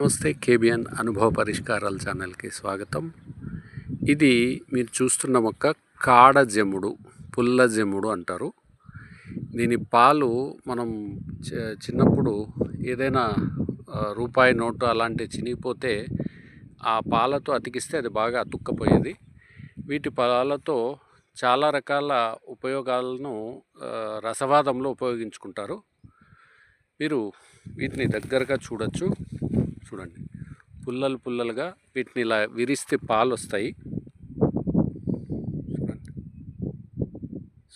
నమస్తే కేబిఎన్ అనుభవ పరిష్కారాల ఛానల్కి స్వాగతం. ఇది మీరు చూస్తున్న మొక్క కాడ జెముడు పుల్ల జెముడు అంటారు. దీని పాలు మనం చిన్నప్పుడు ఏదైనా రూపాయి నోటు అలాంటి చినిగిపోతే ఆ పాలతో అతికిస్తే అది బాగా అతుక్కపోయేది. వీటి పాలతో చాలా రకాల ఉపయోగాలను రసవాదంలో ఉపయోగించుకుంటారు. మీరు వీటిని దగ్గరగా చూడొచ్చు. చూడండి. పుల్లలు పుల్లలుగా వీటిని ఇలా విరిస్తే పాలు వస్తాయి చూడండి.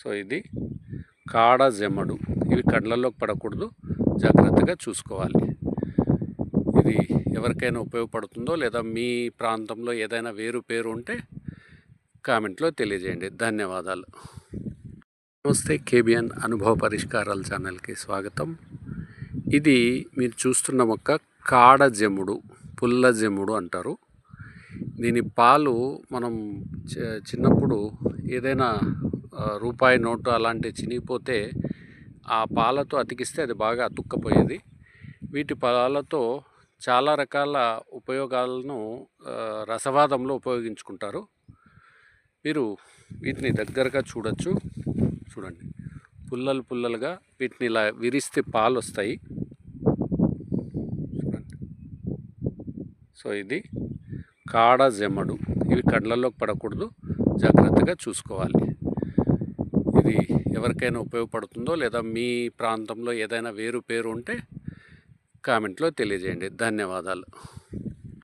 సో ఇది కాడ జెమ్మడు ఇవి కళ్ళల్లోకి పడకూడదు. జాగ్రత్తగా చూసుకోవాలి. ఇది ఎవరికైనా ఉపయోగపడుతుందో లేదా మీ ప్రాంతంలో ఏదైనా వేరు పేరు ఉంటే కామెంట్లో తెలియజేయండి. ధన్యవాదాలు. నమస్తే కేబిఎన్ అనుభవ పరిష్కారాల ఛానల్కి స్వాగతం. ఇది మీరు చూస్తున్న మొక్క కాడ జెముడు పుల్ల అంటారు. దీని పాలు మనం చిన్నప్పుడు ఏదైనా రూపాయి నోటు అలాంటి చినిగిపోతే ఆ పాలతో అతికిస్తే అది బాగా అతుక్కపోయేది. వీటి పాలతో చాలా రకాల ఉపయోగాలను రసవాదంలో ఉపయోగించుకుంటారు. మీరు వీటిని దగ్గరగా చూడొచ్చు. చూడండి. పుల్లలు పుల్లలుగా వీటిని ఇలా విరిస్తే పాలు వస్తాయి సో ఇది కాడ జమ్మడు ఇవి కళ్ళల్లోకి పడకూడదు. జాగ్రత్తగా చూసుకోవాలి. ఇది ఎవరికైనా ఉపయోగపడుతుందో లేదా మీ ప్రాంతంలో ఏదైనా వేరు పేరు ఉంటే కామెంట్లో తెలియజేయండి. ధన్యవాదాలు.